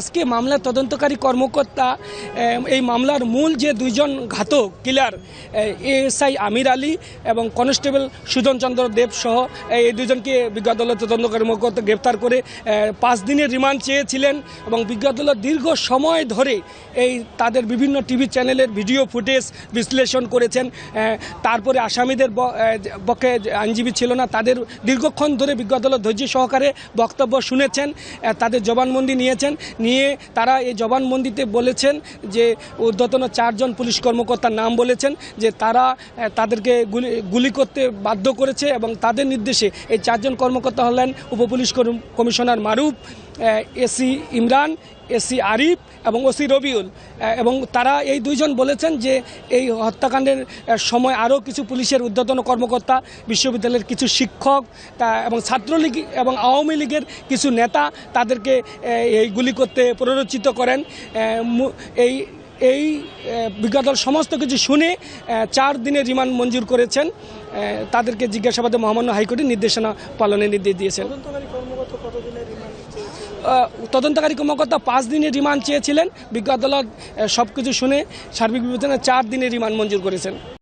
আজকে মামলার তদন্তকারী কর্মকর্তা এই মামলার মূল যে দুইজন ঘাতক, কিলার এএসআই আমির আলী এবং কনস্টেবল সুজন চন্দ্র দেব সহ এই দুজনকে বিজ্ঞ তদন্তকারী কর্মকর্তা গ্রেপ্তার করে পাঁচ দিনের রিমান্ড চেয়েছিলেন এবং বিজ্ঞ আদালত দীর্ঘ সময় ধরে এই তাদের বিভিন্ন টিভি চ্যানেলের ভিডিও ফুটেজ বিশ্লেষণ করেছেন তারপরে আসামিদের পক্ষে আইনজীবী ছিল না, তাদের দীর্ঘক্ষণ ধরে বিজ্ঞ ধৈর্য সহকারে বক্তব্য শুনেছেন তাদের জবানবন্দি নিয়েছেন নিয়ে তারা এই জবানবন্দিতে বলেছেন যে ঊর্ধ্বতন চারজন পুলিশ কর্মকর্তার নাম বলেছেন যে তারা তাদেরকে গুলি গুলি করতে বাধ্য করেছে এবং তাদের নির্দেশে এই চারজন কর্মকর্তা হলেন উপপুলিশ commissioner Maruf AC Imran AC Arif এবং ওসি রবিউল। এবং তারা এই দুইজন বলেছেন যে এই হত্যাকাণ্ডের সময় আরও কিছু পুলিশের ঊর্ধ্বতন কর্মকর্তা, বিশ্ববিদ্যালয়ের কিছু শিক্ষক এবং ছাত্রলীগ এবং আওয়ামী লীগের কিছু নেতা তাদেরকে এই গুলি করতে প্ররোচিত করেন। এই এই বিজ্ঞাদল সমস্ত কিছু শুনে চার দিনের রিমান্ড মঞ্জুর করেছেন। তাদেরকে জিজ্ঞাসাবাদে মহামান্য হাইকোর্টের নির্দেশনা পালনের নির্দেশ দিয়েছেন। তদন্তকারী কর্মকর্তা পাঁচ দিনের রিমান্ড চেয়েছিলেন। বিজ্ঞ আদালত সবকিছু শুনে সার্বিক বিবেচনায় চার দিনের রিমান্ড মঞ্জুর করেছেন।